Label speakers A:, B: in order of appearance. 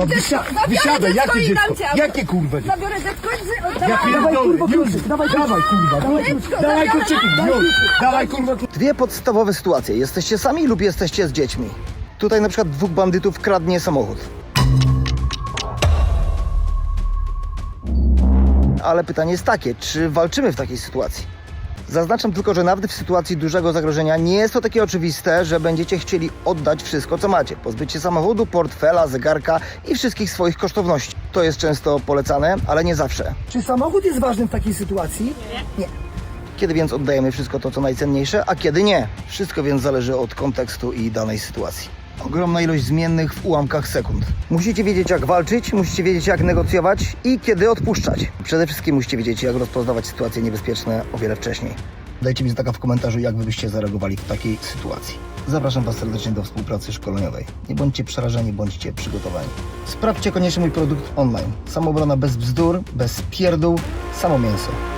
A: kurwa, wysia, wysiadaj, jakie dziecko? Jakie kurwa dziecko?
B: Zabiorę dziecko i z-
A: Ja
B: oddawaj.
A: pierdolę,
C: kurwa, kluczyk,
A: dawaj,
C: dawaj
A: kurwa, dawaj, dawaj kluczyki, kurwa.
D: Dwie podstawowe sytuacje. Jesteście sami lub jesteście z dziećmi. Tutaj na przykład dwóch bandytów kradnie samochód. Ale pytanie jest takie, czy walczymy w takiej sytuacji? Zaznaczam tylko, że nawet w sytuacji dużego zagrożenia nie jest to takie oczywiste, że będziecie chcieli oddać wszystko, co macie. Pozbyć się samochodu, portfela, zegarka i wszystkich swoich kosztowności. To jest często polecane, ale nie zawsze.
C: Czy samochód jest ważny w takiej sytuacji? Nie.
D: Kiedy więc oddajemy wszystko to, co najcenniejsze, a kiedy nie? Wszystko więc zależy od kontekstu i danej sytuacji. Ogromna ilość zmiennych w ułamkach sekund. Musicie wiedzieć, jak walczyć, musicie wiedzieć, jak negocjować i kiedy odpuszczać. Przede wszystkim musicie wiedzieć, jak rozpoznawać sytuacje niebezpieczne o wiele wcześniej. Dajcie mi znaka w komentarzu, jak wy byście zareagowali w takiej sytuacji. Zapraszam Was serdecznie do współpracy szkoleniowej. Nie bądźcie przerażeni, bądźcie przygotowani. Sprawdźcie koniecznie mój produkt online. Samoobrona bez bzdur, bez pierdół, samo mięso.